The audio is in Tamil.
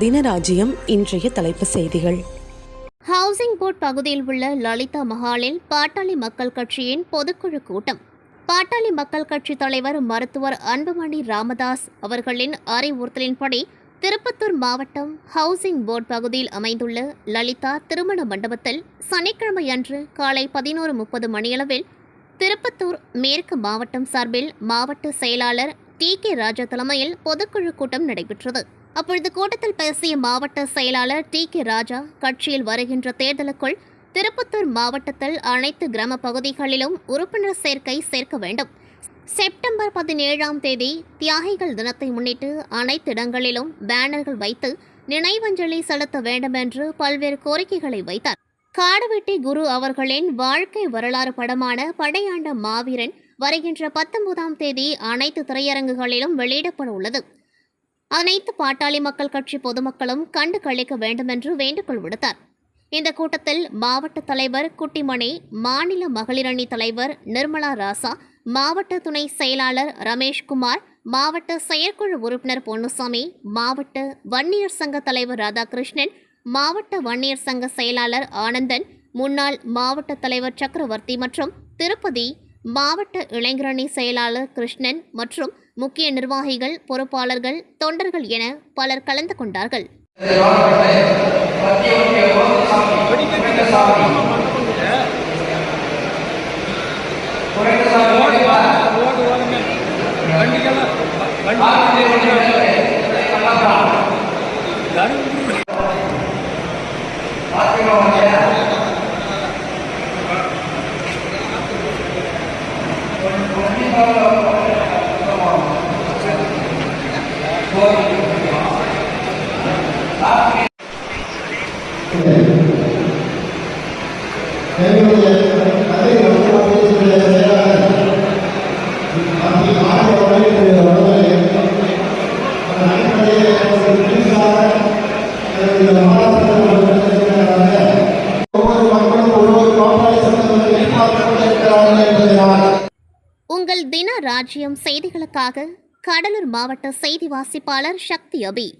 தினராஜ்யம் இன்றைய தலைப்பு செய்திகள். ஹவுசிங் போர்ட் பகுதியில் உள்ள லலிதா மஹாலில் பாட்டாளி மக்கள் கட்சியின் பொதுக்குழு கூட்டம். பாட்டாளி மக்கள் கட்சி தலைவர் மருத்துவர் அன்புமணி ராமதாஸ் அவர்களின் அறிவுறுத்தலின்படி திருப்பத்தூர் மாவட்டம் ஹவுசிங் போர்ட் பகுதியில் அமைந்துள்ள லலிதா திருமண மண்டபத்தில் சனிக்கிழமை அன்று காலை பதினோரு முப்பது மணியளவில் திருப்பத்தூர் மேற்கு மாவட்டம் சார்பில் மாவட்ட செயலாளர் டி கே ராஜா தலைமையில் பொதுக்குழு கூட்டம் நடைபெற்றது. அப்பொழுது கூட்டத்தில் பேசிய மாவட்ட செயலாளர் டி கே ராஜா கட்சியில் வருகின்ற தேர்தலுக்குள் திருப்பத்தூர் மாவட்டத்தில் அனைத்து கிராம பகுதிகளிலும் உறுப்பினர் சேர்க்கை சேர்க்க வேண்டும். செப்டம்பர் பதினேழாம் தேதி தியாகிகள் தினத்தை முன்னிட்டு அனைத்து இடங்களிலும் பேனர்கள் வைத்து நினைவஞ்சலி செலுத்த வேண்டும் என்று பல்வேறு கோரிக்கைகளை வைத்தார். காடுவெட்டி குரு அவர்களின் வாழ்க்கை வரலாறு படமான படையாண்ட மாவீரன் வருகின்ற பத்தொன்பதாம் தேதி அனைத்து திரையரங்குகளிலும் வெளியிடப்பட உள்ளது. அனைத்து பாட்டாளி மக்கள் கட்சி பொதுமக்களும் கண்டு கழிக்க வேண்டும் என்று வேண்டுகோள் விடுத்தார். இந்த கூட்டத்தில் மாவட்ட தலைவர் குட்டிமணி மாநில மகளிரணி தலைவர் நிர்மலா ராசா மாவட்ட துணை செயலாளர் ரமேஷ்குமார் மாவட்ட செயற்குழு உறுப்பினர் பொன்னுசாமி மாவட்ட வன்னியர் சங்க தலைவர் ராதாகிருஷ்ணன் மாவட்ட வன்னியர் சங்க செயலாளர் ஆனந்தன் முன்னாள் மாவட்ட தலைவர் சக்கரவர்த்தி மற்றும் திருப்பதி மாவட்ட இளைஞரணி செயலாளர் கிருஷ்ணன் மற்றும் முக்கிய நிர்வாகிகள் பொறுப்பாளர்கள் தொண்டர்கள் என பலர் கலந்து கொண்டார்கள். ஒவ்வொரு உங்கள் தின ராஜ்யம் செய்திகளுக்காக கடலூர் மாவட்ட செய்தி வாசிப்பாளர் சக்தி அபி.